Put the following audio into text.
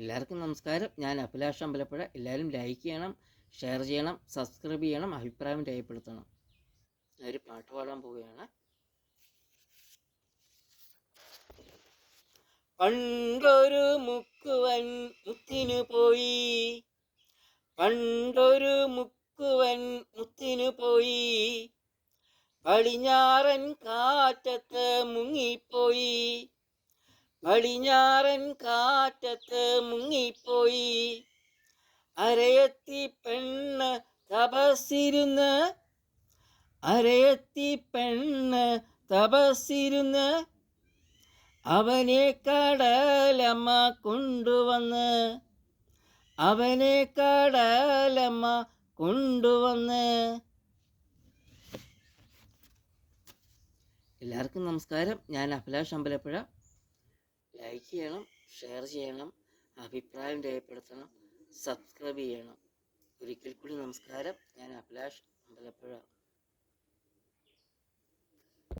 എല്ലാവർക്കും നമസ്കാരം. ഞാൻ അഭിലാഷ് അമ്പലപ്പുഴ. എല്ലാവരും ലൈക്ക് ചെയ്യണം ഷെയർ ചെയ്യണം സബ്സ്ക്രൈബ് ചെയ്യണം അഭിപ്രായം രേഖപ്പെടുത്തണം. ഒരു പാട്ട് പാടാൻ പോവുകയാണ്. പണ്ടൊരു മുക്കുവൻ മുത്തിനു പോയി. പണ്ടൊരു മുക്കുവൻ മുത്തിനു പോയി. പടിഞ്ഞാറൻ കാറ്റത്ത് മുങ്ങിപ്പോയി. പടിഞ്ഞാറൻ കാറ്റത്ത് മുങ്ങിപ്പോയി. അരയത്തി പെണ്ണ് തപസ്സിരുന്ന് അരയത്തി പെണ്ണ് തപസ്സിരുന്ന് അവനെ കടലമ്മ കൊണ്ടുവന്ന് അവനെ കടലമ്മ കൊണ്ടുവന്ന്. എല്ലാവർക്കും നമസ്കാരം. ഞാൻ അഭിലാഷ് അമ്പലപ്പുഴ. ലൈക്ക് ചെയ്യണം ഷെയർ ചെയ്യണം അഭിപ്രായം രേഖപ്പെടുത്തണം സബ്സ്ക്രൈബ് ചെയ്യണം. ഒരിക്കൽ കൂടി നമസ്കാരം. ഞാൻ അഭിലാഷ്.